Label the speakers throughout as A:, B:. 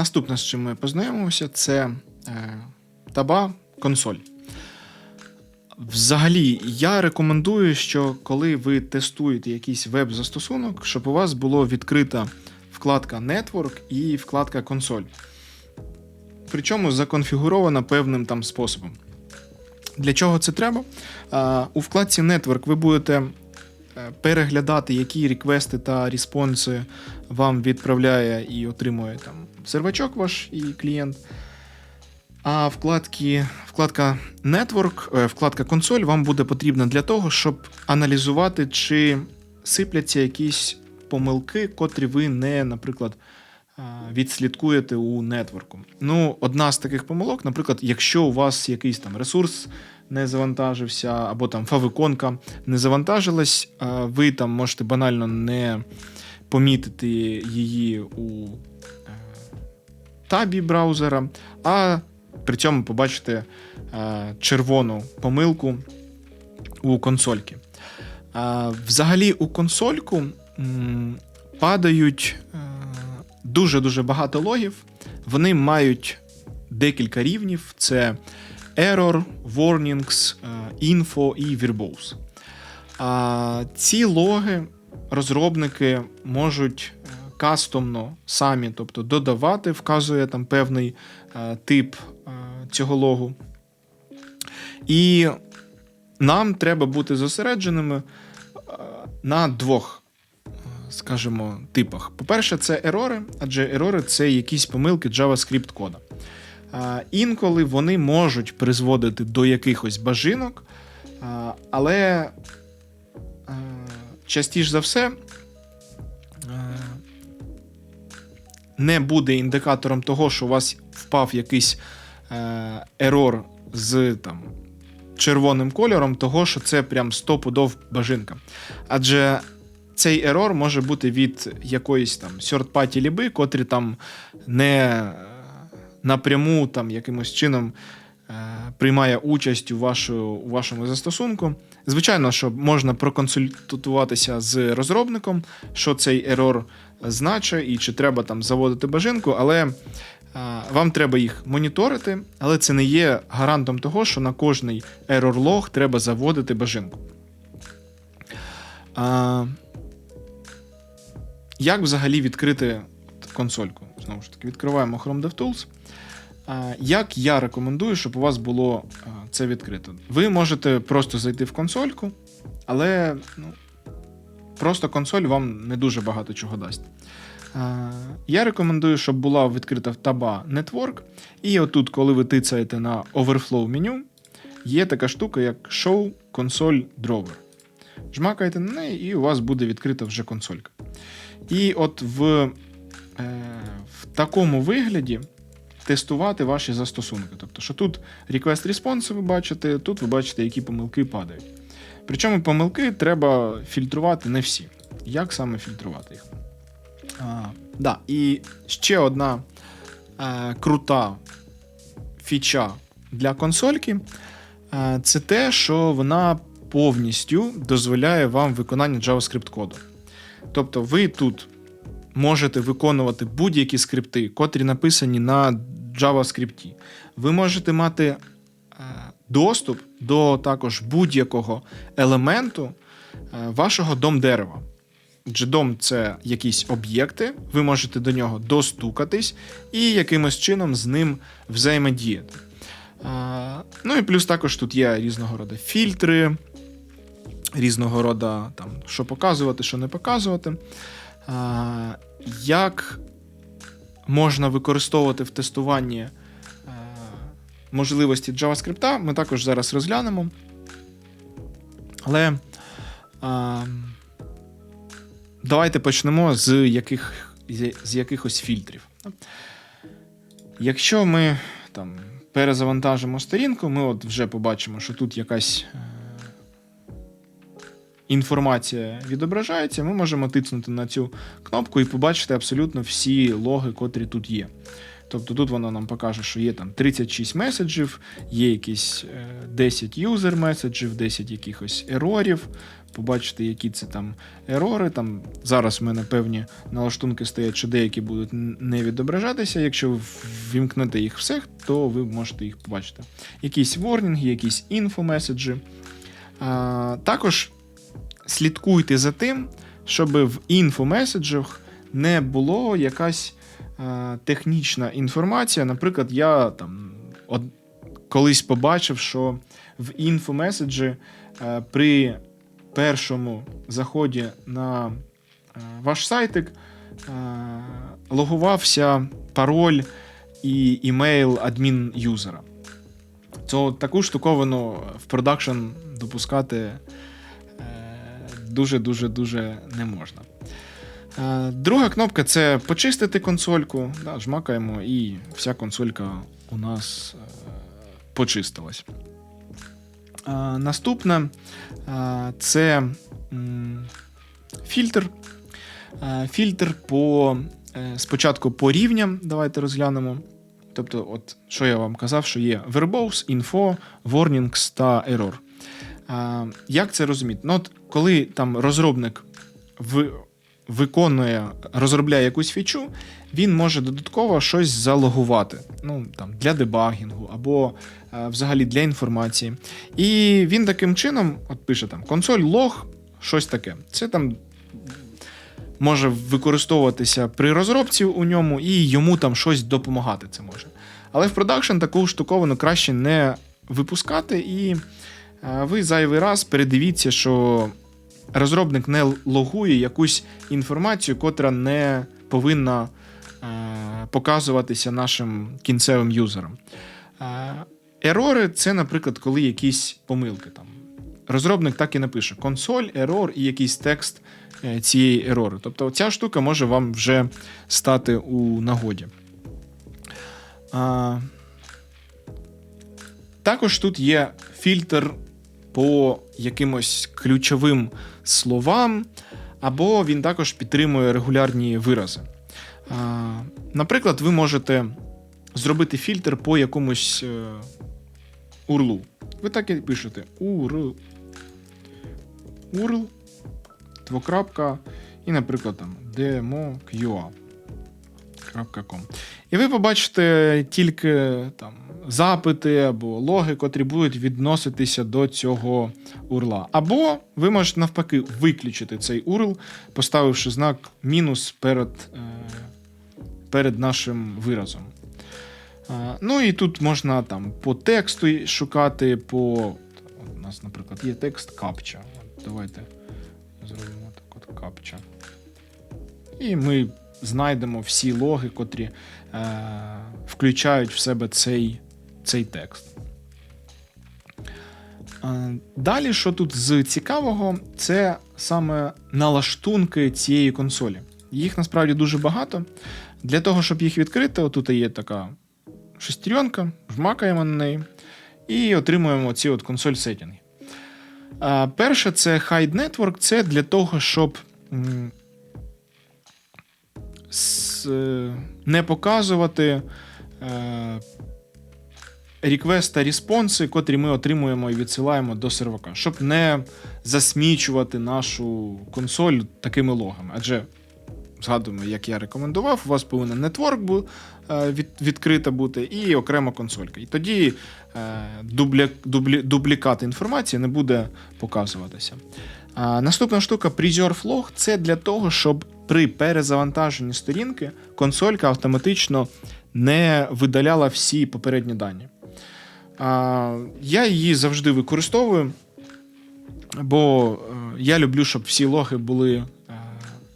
A: Наступне, з чим ми познайомимося, це е, таба консоль. Взагалі, я рекомендую, що коли ви тестуєте якийсь веб-застосунок, щоб у вас було відкрита вкладка Network і вкладка консоль. Причому законфігурована певним там способом. Для чого це треба? А, у вкладці Network ви будете е, переглядати, які реквести та респонси вам відправляє і отримує там сервачок ваш і клієнт. А вкладки, вкладка Network, е, вкладка консоль вам буде потрібна для того, щоб аналізувати, чи сипляться якісь помилки, котрі ви не, наприклад, відслідкуєте у нетворку. Ну, одна з таких помилок, наприклад, якщо у вас якийсь там ресурс не завантажився, або там фавиконка не завантажилась, ви там можете банально не помітити її у е, табі браузера, а при цьому побачите е, червону помилку у консольки. Е, Взагалі, у консольку падають дуже-дуже багато логів. Вони мають декілька рівнів: це Error, Warnings, е, Info і Verbose. Ці логи розробники можуть е, кастомно самі, тобто додавати, вказує там певний е, тип е, цього логу. І нам треба бути зосередженими е, на двох, е, скажімо, типах. По-перше, це ерори, адже ерори це якісь помилки JavaScript кода. Інколи вони можуть призводити до якихось бажинок, але частіше за все не буде індикатором того, що у вас впав якийсь е, ерор з там, червоним кольором, того, що це прям стопудов бажинка. Адже цей ерор може бути від якоїсь там third-party ліби, котрі там не напряму там якимось чином е, приймає участь у, вашу, у вашому застосунку. Звичайно, що можна проконсультуватися з розробником, що цей ерор значить і чи треба там заводити бажинку, але е, вам треба їх моніторити, але це не є гарантом того, що на кожний log треба заводити бажинку. А, як взагалі відкрити консольку? Знову ж таки, відкриваємо Chrome DevTools. Як я рекомендую, щоб у вас було це відкрито? Ви можете просто зайти в консольку, але ну, просто консоль вам не дуже багато чого дасть. Я рекомендую, щоб була відкрита таба Network. І отут, коли ви тицаєте на Overflow меню, є така штука, як Show Console Drawer. Жмакаєте на неї, і у вас буде відкрита вже консолька. І от в, е, в такому вигляді тестувати ваші застосунки. Тобто, що тут request response ви бачите, тут ви бачите, які помилки падають. Причому помилки треба фільтрувати не всі. Як саме фільтрувати їх? А, да, І ще одна е, крута фіча для консольки е, це те, що вона повністю дозволяє вам виконання JavaScript коду. Тобто, ви тут можете виконувати будь-які скрипти, котрі написані на JavaScript. Ви можете мати е, доступ до також будь-якого елементу е, вашого дом-дерева. Адже дом це якісь об'єкти, ви можете до нього достукатись і якимось чином з ним взаємодіяти. Ну і плюс також тут є різного роду фільтри, різного роду там, що показувати, що не показувати. Як можна використовувати в тестуванні е, можливості JavaScript, ми також зараз розглянемо. Але а, давайте почнемо з, яких, з якихось фільтрів. Якщо ми там, перезавантажимо сторінку, ми от вже побачимо, що тут якась е, інформація відображається, ми можемо тиснути на цю кнопку і побачити абсолютно всі логи, котрі тут є. Тобто тут воно нам покаже, що є там 36 меседжів, є якісь е, 10 юзер меседжів, 10 якихось ерорів. Побачите, які це там ерори. Там зараз в мене певні налаштунки стоять, що деякі будуть не відображатися. Якщо ви ввімкнете їх всіх, то ви можете їх побачити. Якісь ворнінги, якісь інфомеседжі. А, також слідкуйте за тим, щоб в інфомеседжах не було якась а, технічна інформація. Наприклад, я там од... колись побачив, що в інфомеседжі а, при першому заході на а, ваш сайтик а, логувався пароль і імейл адмін юзера. То таку штуковину в продакшн допускати е, дуже-дуже дуже не можна. Е, Друга кнопка це почистити консольку. Да, жмакаємо, і вся консолька у нас е, почистилась. Е, Наступне це фільтр. Фільтр по спочатку по рівням. Давайте розглянемо. Тобто, от що я вам казав, що є verbose, info, warnings та error. А, як це розуміти? Ну, от коли там розробник в, виконує, розробляє якусь фічу, він може додатково щось залогувати. Ну, там, для дебагінгу або а, взагалі для інформації. І він таким чином от пише там консоль лог, щось таке. Це там може використовуватися при розробці у ньому, і йому там щось допомагати це може. Але в продакшн таку штуковину краще не випускати, і е, ви зайвий раз передивіться, що розробник не логує якусь інформацію, котра не повинна е, показуватися нашим кінцевим юзерам. Ерори це, наприклад, коли якісь помилки там. Розробник так і напише: консоль, ерор і якийсь текст е, цієї ерори. Тобто ця штука може вам вже стати у нагоді. А, також тут є фільтр по якимось ключовим словам, або він також підтримує регулярні вирази. Наприклад, ви можете зробити фільтр по якомусь е, урлу. Ви так і пишете URL, URL, двокрапка, і, наприклад, там demo.qa.com. І ви побачите тільки там запити або логи, котрі будуть відноситися до цього урла. Або ви можете навпаки виключити цей URL, поставивши знак мінус перед, е, перед нашим виразом. Е, Ну і тут можна там по тексту шукати, по. У нас, наприклад, є текст капча. Давайте зробимо так от капча. І ми знайдемо всі логи, котрі е, включають в себе цей, цей текст. Е, Далі, що тут з цікавого, це саме налаштунки цієї консолі. Їх насправді дуже багато. Для того, щоб їх відкрити, отут є така шестеренка, вмакаємо на неї і отримуємо ці от консоль сеттінги. А, перше, це Hide Network, це для того, щоб е, не показувати е, реквест та респонси, котрі ми отримуємо і відсилаємо до сервака, щоб не засмічувати нашу консоль такими логами. Адже згадуємо, як я рекомендував, у вас повинен нетворк бу, е, від, відкрита бути і окрема консолька. І тоді е, дубля, дублі, дублікат інформації не буде показуватися. А, наступна штука Preserve Log – це для того, щоб при перезавантаженні сторінки консолька автоматично не видаляла всі попередні дані. Я її завжди використовую, бо е, я люблю, щоб всі логи були е,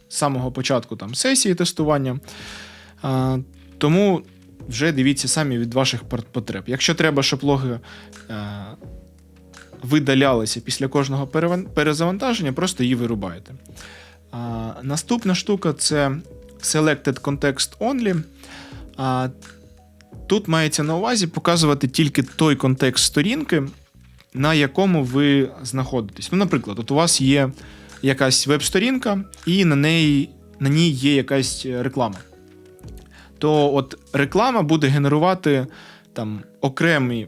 A: з самого початку там, сесії тестування. Тому вже дивіться самі від ваших потреб. Якщо треба, щоб логи е, видалялися після кожного перезавантаження, просто її вирубаєте. Наступна штука це Selected Context Only. Тут мається на увазі показувати тільки той контекст сторінки, на якому ви знаходитесь. Ну, наприклад, от у вас є якась веб-сторінка, і на, неї, на ній є якась реклама. то от реклама буде генерувати там окремі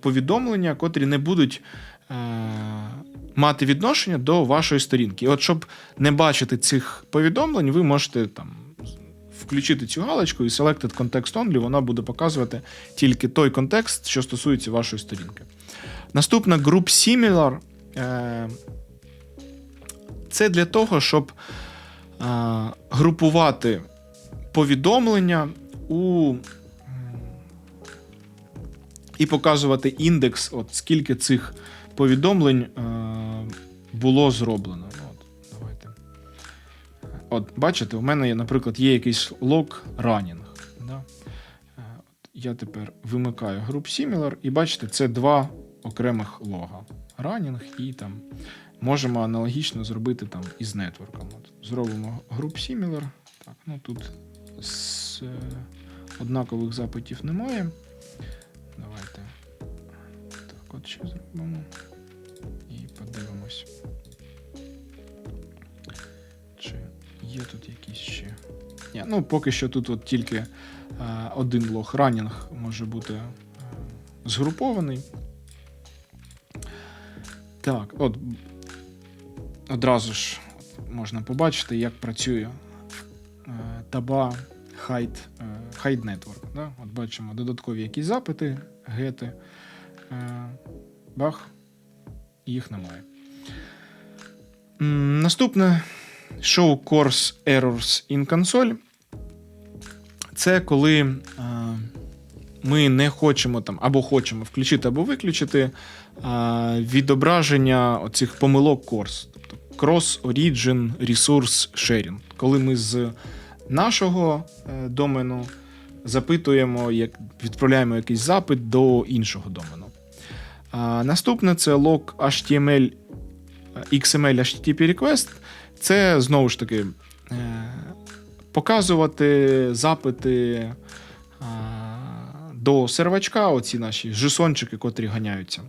A: повідомлення, котрі не будуть е- мати відношення до вашої сторінки. І от щоб не бачити цих повідомлень, ви можете там включити цю галочку і Selected Context Only, вона буде показувати тільки той контекст, що стосується вашої сторінки. Наступна Group Similar. Е- це для того, щоб е- групувати повідомлення у. І показувати індекс, от скільки цих повідомлень е, було зроблено. От, бачите, у мене, наприклад, є якийсь лог ранінг. Да? Е, Я тепер вимикаю Group Similar, і бачите, це два окремих лога. Ранінг і там. Можемо аналогічно зробити там із нетворком. От, зробимо Group Similar. Так, ну тут з, е, однакових запитів немає. Давайте. Так, от ще зробимо. І подивимось. Є тут якісь ще. Ні, ну поки що тут от тільки е, один лог ранінг може бути е, згрупований. Так, от одразу ж можна побачити, як працює е, таба Hide, е, Network. Да? От бачимо додаткові якісь запити, гети. Е, Бах, їх немає. Наступне Show Course Errors in Console. Це коли е, ми не хочемо там або хочемо включити, або виключити е, відображення оцих помилок course. Тобто Cross Origin Resource Sharing. Коли ми з нашого е, домену запитуємо, як відправляємо якийсь запит до іншого домену. Наступне це log HTML XML HTTP request. Це знову ж таки е, показувати запити до сервачка, оці наші жисончики, котрі ганяються.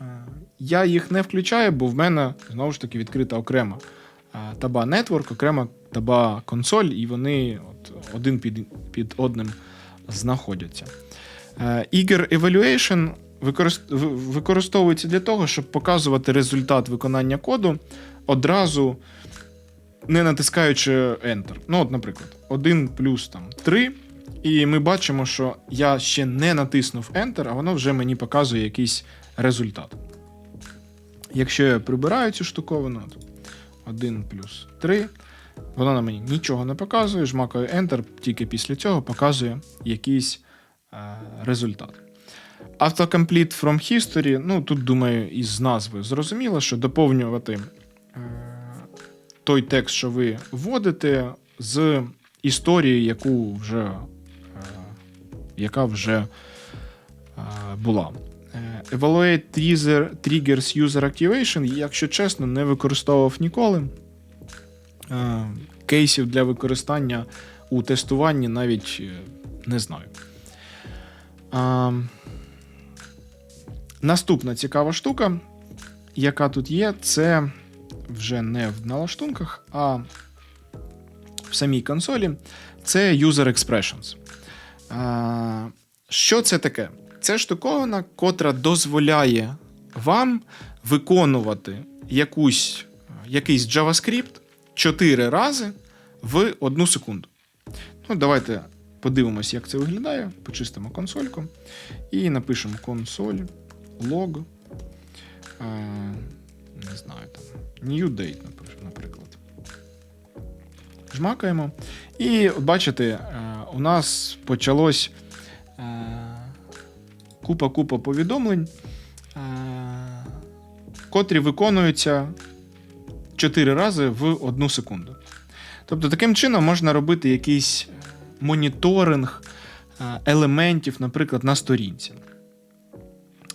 A: Е, Я їх не включаю, бо в мене знову ж таки відкрита окрема таба Network, окрема таба консоль, і вони от, один під, під одним знаходяться. Е, Eager Evaluation використовується для того, щоб показувати результат виконання коду одразу не натискаючи Enter. Ну, от, наприклад, 1 плюс там 3. І ми бачимо, що я ще не натиснув Enter, а воно вже мені показує якийсь результат. Якщо я прибираю цю штуковину, от 1 плюс 3, воно на мені нічого не показує, жмакаю Enter, тільки після цього показує якийсь е, результат. Autocomplete from history, ну тут, думаю, із назви зрозуміло, що доповнювати той текст, що ви вводите, з історії, яку вже, е, яка вже е, була. Е, Evaluate trigger, triggers user activation, якщо чесно, не використовував ніколи. Е, Кейсів для використання у тестуванні навіть е, не знаю. А, наступна цікава штука, яка тут є, це вже не в налаштунках, а в самій консолі. Це User Expressions. Що це таке? Це штуковина, котра дозволяє вам виконувати якусь, якийсь JavaScript 4 рази в одну секунду. Ну, давайте подивимось, як це виглядає. Почистимо консольку і напишемо консоль log. Е, не знаю, там, new date, наприклад. Жмакаємо. І от бачите, е, у нас почалось купа-купа повідомлень, е, котрі виконуються 4 рази в одну секунду. Тобто, таким чином можна робити якийсь моніторинг е, елементів, наприклад, на сторінці.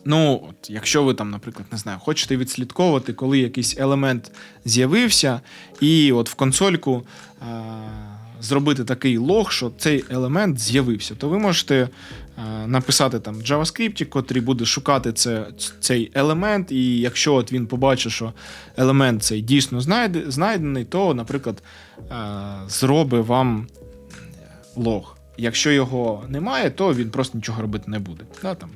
A: Ну, от, якщо ви там, наприклад, не знаю, хочете відслідковувати, коли якийсь елемент з'явився, і от в консольку е, зробити такий лог, що цей елемент з'явився, то ви можете е, написати там JavaScript, котрий буде шукати це, цей елемент, і якщо от він побачить, що елемент цей дійсно знайде, знайдений, то, наприклад, е, зробить вам лог. Якщо його немає, то він просто нічого робити не буде. Да, там,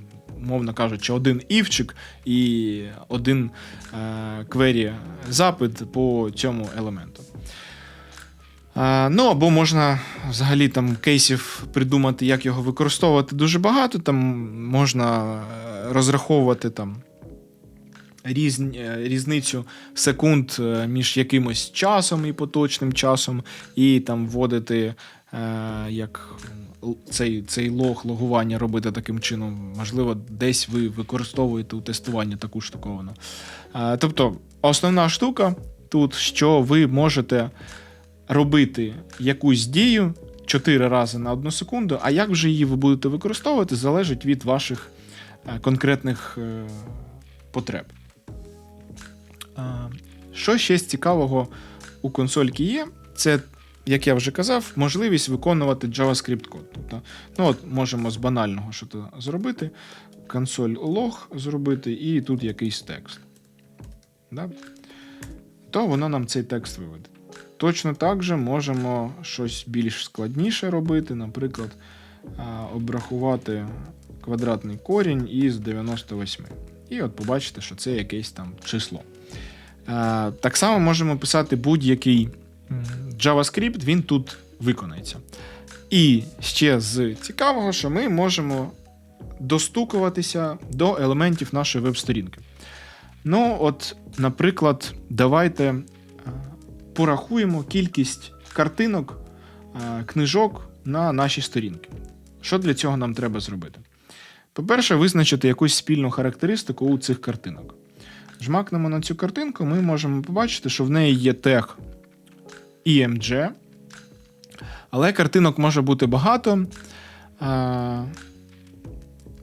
A: мовно кажучи, один івчик і один е, квері запит по цьому елементу. А, ну, або можна взагалі там кейсів придумати, як його використовувати дуже багато. Там можна е, розраховувати там різн, е, різницю секунд е, між якимось часом і поточним часом, і там вводити е, як цей, цей лог логування робити таким чином. Можливо, десь ви використовуєте у тестуванні таку штуковину. Е, тобто, основна штука тут, що ви можете робити якусь дію 4 рази на одну секунду, а як вже її ви будете використовувати, залежить від ваших е, конкретних е, потреб. Що ще з цікавого у консольки є, це, як я вже казав, можливість виконувати JavaScript код. Тобто, ну от можемо з банального що зробити, консоль лог зробити, і тут якийсь текст. Да? То воно нам цей текст виведе. Точно так же можемо щось більш складніше робити, наприклад, обрахувати квадратний корінь із 98. І от побачите, що це якесь там число. Так само можемо писати будь-який JavaScript, він тут виконається. І ще з цікавого, що ми можемо достукуватися до елементів нашої веб-сторінки. Ну, от, наприклад, давайте е, порахуємо кількість картинок, е, книжок на нашій сторінці. Що для цього нам треба зробити? По-перше, визначити якусь спільну характеристику у цих картинок. Жмакнемо на цю картинку, ми можемо побачити, що в неї є тег IMG, але картинок може бути багато.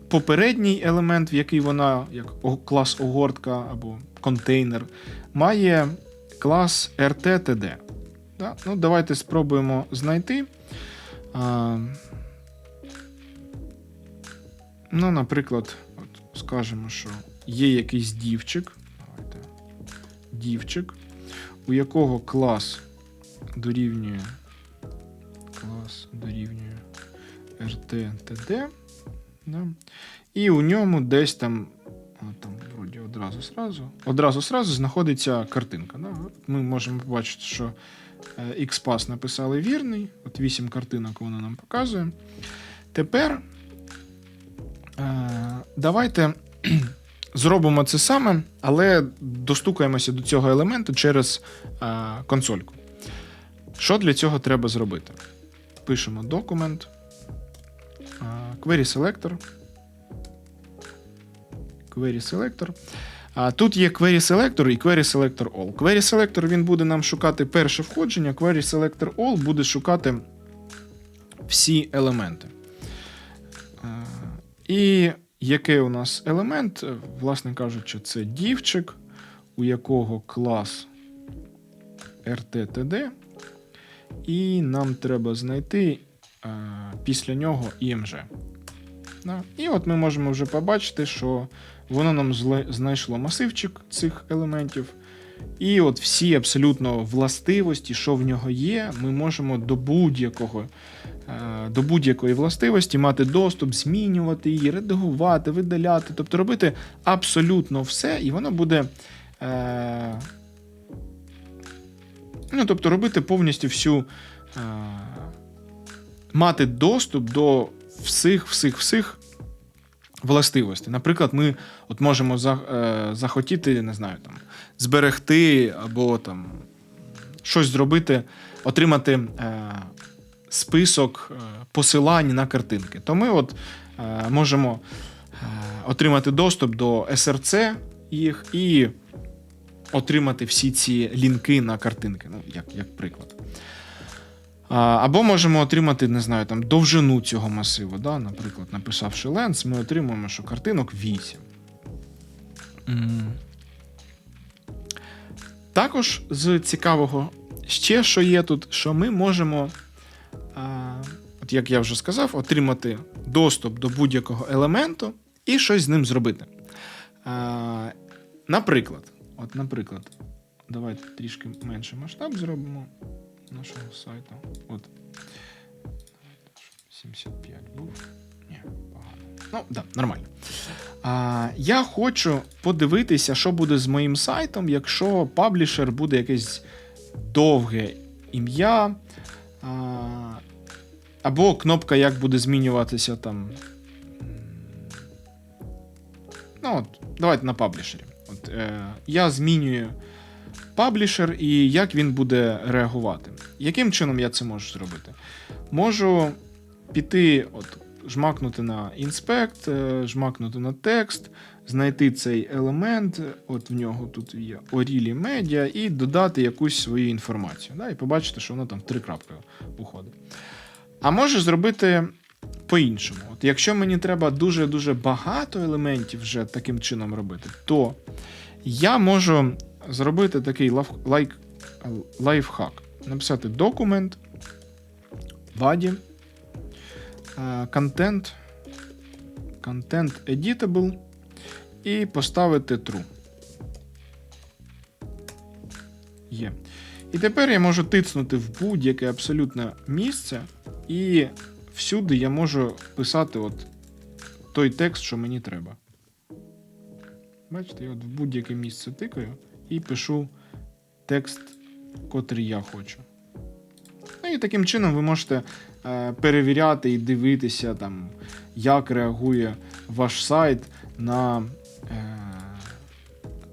A: Попередній елемент, в який вона, як клас огортка або контейнер, має клас RTTD. Да? Ну, давайте спробуємо знайти. Ну, наприклад, от скажемо, що є якийсь дівчик. Дівчик, у якого клас дорівнює клас дорівнює RTTD. Да? І у ньому десь там, там вроді одразу сразу, одразу сразу знаходиться картинка. Да? Ми можемо побачити, що е, XPath написали вірний, от 8 картинок воно нам показує. Тепер е, давайте зробимо це саме, але достукаємося до цього елементу через е, консольку. Що для цього треба зробити? Пишемо документ, query selector. Query selector. А тут є query selector і query selector all. Query selector він буде нам шукати перше входження, query selector all буде шукати всі елементи. І який у нас елемент? Власне кажучи, це дівчик, у якого клас RTTD, і нам треба знайти е, після нього IMG. Да. І от ми можемо вже побачити, що воно нам знайшло масивчик цих елементів. І от всі абсолютно властивості, що в нього є, ми можемо до будь-якого е, до будь-якої властивості мати доступ, змінювати її, редагувати, видаляти, тобто робити абсолютно все, і воно буде. Е, ну, тобто робити повністю всю. Е, мати доступ до всіх, всіх, всіх властивостей. Наприклад, ми от можемо за, е, захотіти, не знаю, там, зберегти або там щось зробити, отримати е, список е, посилань на картинки. То ми от е, можемо е, отримати доступ до SRC їх і отримати всі ці лінки на картинки, ну, як, як приклад. Або можемо отримати, не знаю, там довжину цього масиву. Да? Наприклад, написавши ленс, ми отримуємо, що картинок 8. М. Також з цікавого ще що є тут, що ми можемо, от як я вже сказав, отримати доступ до будь-якого елементу і щось з ним зробити. Наприклад, от, наприклад, давайте трішки менше масштаб зробимо нашого сайту. От. 75 був. Ні, погано. Ну, да, нормально. А, я хочу подивитися, що буде з моїм сайтом, якщо паблішер буде якесь довге ім'я. Або кнопка, як буде змінюватися там. Ну, от, давайте на паблішері. От, е, я змінюю паблішер і як він буде реагувати. Яким чином я це можу зробити? Можу піти, от, жмакнути на інспект, е, жмакнути на текст, знайти цей елемент, от в нього тут є Орілі медіа, і додати якусь свою інформацію. Да, і побачити, що воно там в три крапки уходить. А можу зробити по-іншому. От якщо мені треба дуже-дуже багато елементів вже таким чином робити, то я можу зробити такий лав- лайк, лайфхак. Написати документ, body, е, content, content editable і поставити true. Є. І тепер я можу тицнути в будь-яке абсолютно місце, і всюди я можу писати от той текст, що мені треба. Бачите, я от в будь-яке місце тикаю і пишу текст, котрий я хочу. Ну і таким чином ви можете е, перевіряти і дивитися, там, як реагує ваш сайт на е,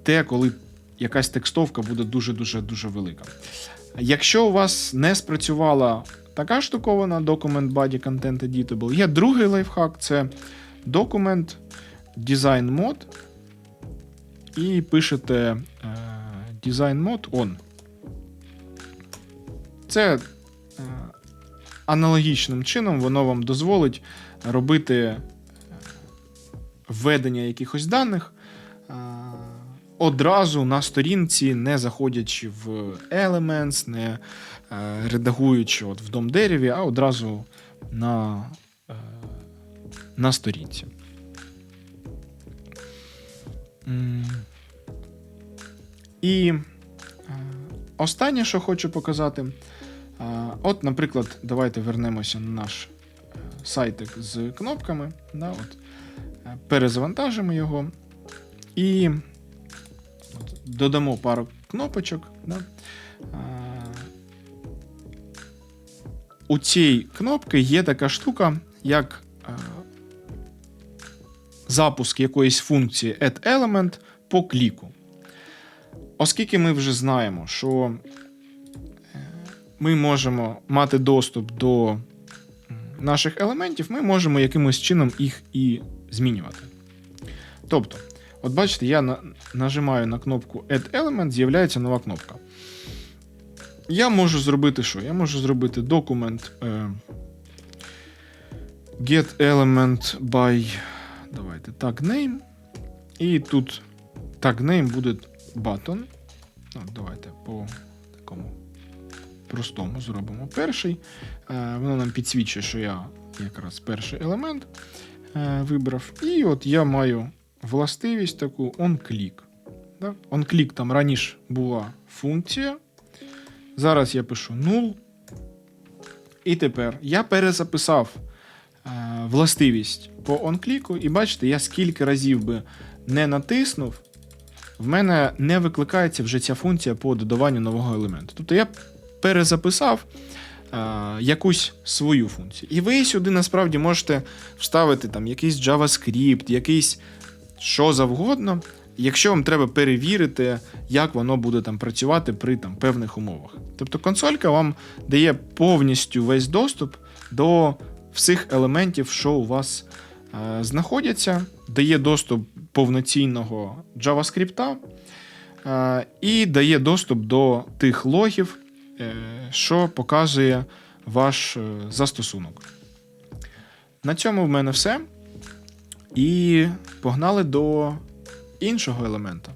A: те, коли якась текстовка буде дуже-дуже дуже велика. Якщо у вас не спрацювала така штукована Document Body Content Editable, є другий лайфхак це Document Design Mode. І пишете е, Design Mode On. Це е, аналогічним чином воно вам дозволить робити е, введення якихось даних одразу на сторінці, не заходячи в Elements, не редагуючи от в дом дереві, а одразу на, е, на сторінці. І е, останнє, що хочу показати. е, От, наприклад, давайте вернемося на наш е, сайтик з кнопками. Да, от, е, перезавантажимо його і от, додамо пару кнопочок. Да. У цій кнопці є така штука, як е, запуск якоїсь функції add element по кліку. Оскільки ми вже знаємо, що е, ми можемо мати доступ до наших елементів, ми можемо якимось чином їх і змінювати. Тобто, от бачите, я на, нажимаю на кнопку Add Element, з'являється нова кнопка. Я можу зробити що? Я можу зробити документ е, get element by давайте tag name. І тут tag name буде button. Ну, давайте по такому простому зробимо перший. Е, воно нам підсвічує, що я якраз перший елемент е, вибрав. І от я маю властивість таку on-click. Да? On-click там раніше була функція. Зараз я пишу null. І тепер я перезаписав е, властивість по онкліку, і бачите, я скільки разів би не натиснув, в мене не викликається вже ця функція по додаванню нового елементу. Тобто я перезаписав е, якусь свою функцію. І ви сюди насправді можете вставити там якийсь JavaScript, якийсь що завгодно, якщо вам треба перевірити, як воно буде там працювати при там, певних умовах. Тобто консолька вам дає повністю весь доступ до всіх елементів, що у вас е, знаходяться, дає доступ повноцінного JavaScript е, і дає доступ до тих логів, е, що показує ваш е, застосунок. На цьому в мене все. І погнали до іншого елемента.